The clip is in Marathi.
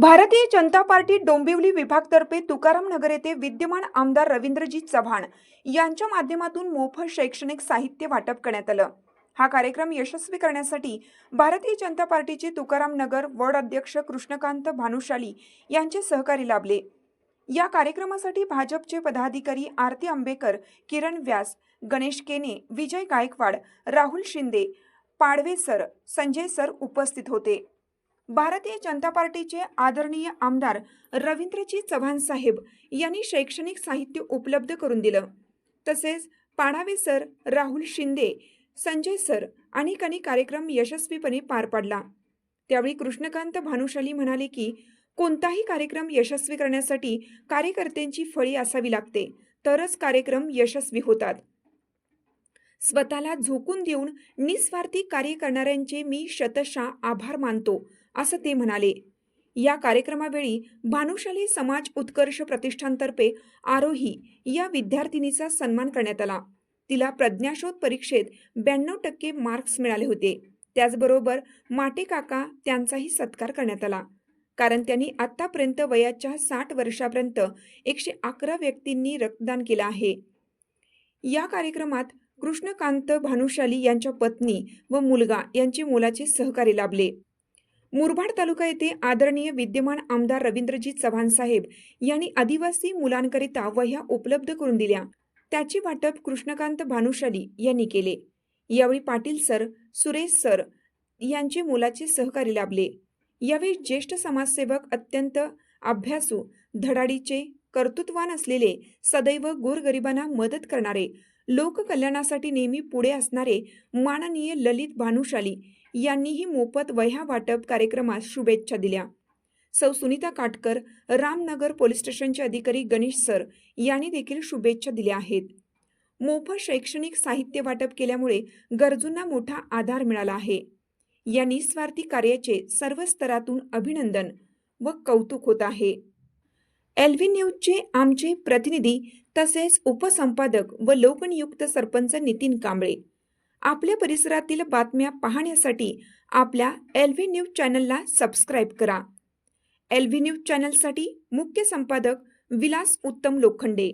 भारतीय जनता पार्टी डोंबिवली विभागतर्फे तुकाराम नगर येथे विद्यमान आमदार रवींद्रजी चव्हाण यांच्या माध्यमातून मोफत शैक्षणिक साहित्य वाटप करण्यात आलं. हा कार्यक्रम यशस्वी करण्यासाठी भारतीय जनता पार्टीचे तुकाराम नगर वॉर्ड अध्यक्ष कृष्णकांत भानुशाली यांचे सहकारी लाभले. या कार्यक्रमासाठी भाजपचे पदाधिकारी आरती आंबेकर किरण व्यास गणेश केने विजय गायकवाड राहुल शिंदे पाडवे सर संजय सर उपस्थित होते. भारतीय जनता पार्टीचे आदरणीय आमदार रवींद्रजी चव्हाण साहेब यांनी शैक्षणिक साहित्य उपलब्ध करून दिलं. तसेच पाडावे सर राहुल शिंदे संजय सर अनेकांनी कार्यक्रम यशस्वीपणे पार पाडला. त्यावेळी कृष्णकांत भानुशाली म्हणाले की कोणताही कार्यक्रम यशस्वी करण्यासाठी कार्यकर्त्यांची फळी असावी लागते तरच कार्यक्रम यशस्वी होतात. स्वतःला झोकून देऊन निस्वार्थी कार्य करणाऱ्यांचे मी शतशा आभार मानतो असं ते म्हणाले. या कार्यक्रमावेळी भानुशाली समाज उत्कर्ष प्रतिष्ठानतर्फे आरोही या विद्यार्थिनीचा सन्मान करण्यात आला. तिला प्रज्ञाशोध परीक्षेत ब्याण्णव टक्के मार्क्स मिळाले होते. त्याचबरोबर माटे काका त्यांचाही सत्कार करण्यात आला. कारण त्यांनी आत्तापर्यंत वयाच्या साठ वर्षापर्यंत एकशे अकरा व्यक्तींनी रक्तदान केलं आहे. या कार्यक्रमात कृष्णकांत भानुशाली यांच्या पत्नी व मुलगा यांचे मोलाचे सहकारी लाभले. मुरबाड तालुका येथे आदरणीय विद्यमान आमदार रवींद्रजी चव्हाण साहेब यांनी आदिवासी मुलांकरिता वह्या उपलब्ध करून दिल्या. त्याचे वाटप कृष्णकांत भानुशाली यांनी केले. यावेळी पाटील सर सुरेश सर यांचे मोलाचे सहकारी लाभले. यावेळी ज्येष्ठ समाजसेवक अत्यंत अभ्यासू धडाडीचे कर्तृत्वान असलेले सदैव गोरगरिबांना मदत करणारे लोककल्याणासाठी नेहमी पुढे असणारे माननीय ललित भानुशाली यांनीही मोफत वह्या वाटप कार्यक्रमास शुभेच्छा दिल्या. सौ सुनीता काटकर रामनगर पोलीस स्टेशनचे अधिकारी गणेश सर यांनी देखील शुभेच्छा दिल्या आहेत. मोफत शैक्षणिक साहित्य वाटप केल्यामुळे गरजूंना मोठा आधार मिळाला आहे. या निस्वार्थी कार्याचे सर्व स्तरातून अभिनंदन व कौतुक होत आहे. एल व्ही न्यूजचे आमचे प्रतिनिधी तसेच उपसंपादक व लोकनियुक्त सरपंच नितीन कांबळे आपल्या परिसरातील बातम्या पाहण्यासाठी आपल्या एल व्ही न्यूज चॅनलला सबस्क्राईब करा. एल व्ही न्यूज चॅनलसाठी मुख्य संपादक विलास उत्तम लोखंडे.